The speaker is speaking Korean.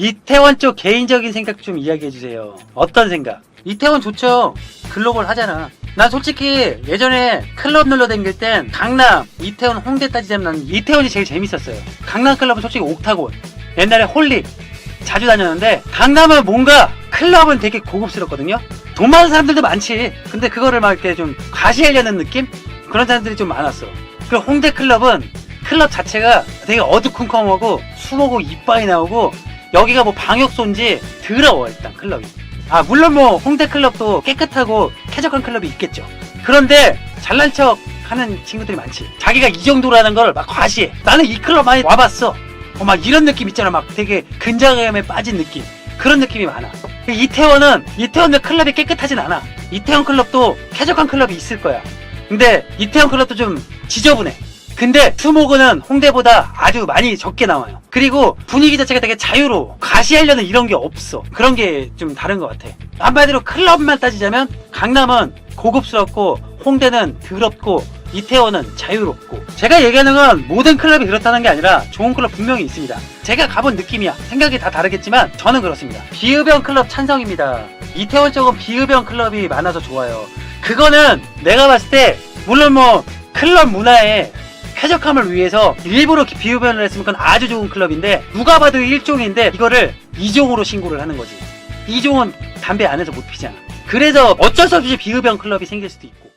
이태원 쪽 개인적인 생각 좀 이야기해 주세요. 어떤 생각? 이태원 좋죠. 글로벌 하잖아. 난 솔직히 예전에 클럽 놀러 다닐 땐 강남, 이태원, 홍대 따지자면 난 이태원이 제일 재밌었어요. 강남 클럽은 솔직히 옥타곤, 옛날에 홀릭 자주 다녔는데 강남은 뭔가 클럽은 되게 고급스럽거든요. 돈 많은 사람들도 많지. 근데 그거를 막 이렇게 좀 과시하려는 느낌? 그런 사람들이 좀 많았어. 그리고 홍대 클럽은 클럽 자체가 되게 어두컴컴하고 숨어고 이빨이 나오고 여기가 뭐 방역소인지 더러워 일단 클럽이. 아 물론 뭐 홍대 클럽도 깨끗하고 쾌적한 클럽이 있겠죠. 그런데 잘난 척 하는 친구들이 많지. 자기가 이 정도라는 걸 막 과시해. 나는 이 클럽 많이 와봤어. 어, 막 이런 느낌 있잖아. 막 되게 근자감에 빠진 느낌. 그런 느낌이 많아. 이태원은 이태원의 클럽이 깨끗하진 않아. 이태원 클럽도 쾌적한 클럽이 있을 거야. 근데 이태원 클럽도 좀 지저분해. 근데 스모그는 홍대보다 아주 많이 적게 나와요. 그리고 분위기 자체가 되게 자유로워. 과시하려는 이런 게 없어. 그런 게 좀 다른 것 같아. 한마디로 클럽만 따지자면 강남은 고급스럽고 홍대는 더럽고 이태원은 자유롭고 제가 얘기하는 건 모든 클럽이 그렇다는 게 아니라 좋은 클럽 분명히 있습니다. 제가 가본 느낌이야. 생각이 다 다르겠지만 저는 그렇습니다. 비흡연 클럽 찬성입니다. 이태원 쪽은 비흡연 클럽이 많아서 좋아요. 그거는 내가 봤을 때 물론 뭐 클럽 문화에 쾌적함을 위해서 일부러 비흡연을 했으면 그건 아주 좋은 클럽인데 누가 봐도 일종인데 이거를 이종으로 신고를 하는 거지. 이종은 담배 안에서 못 피잖아. 그래서 어쩔 수 없이 비흡연 클럽이 생길 수도 있고.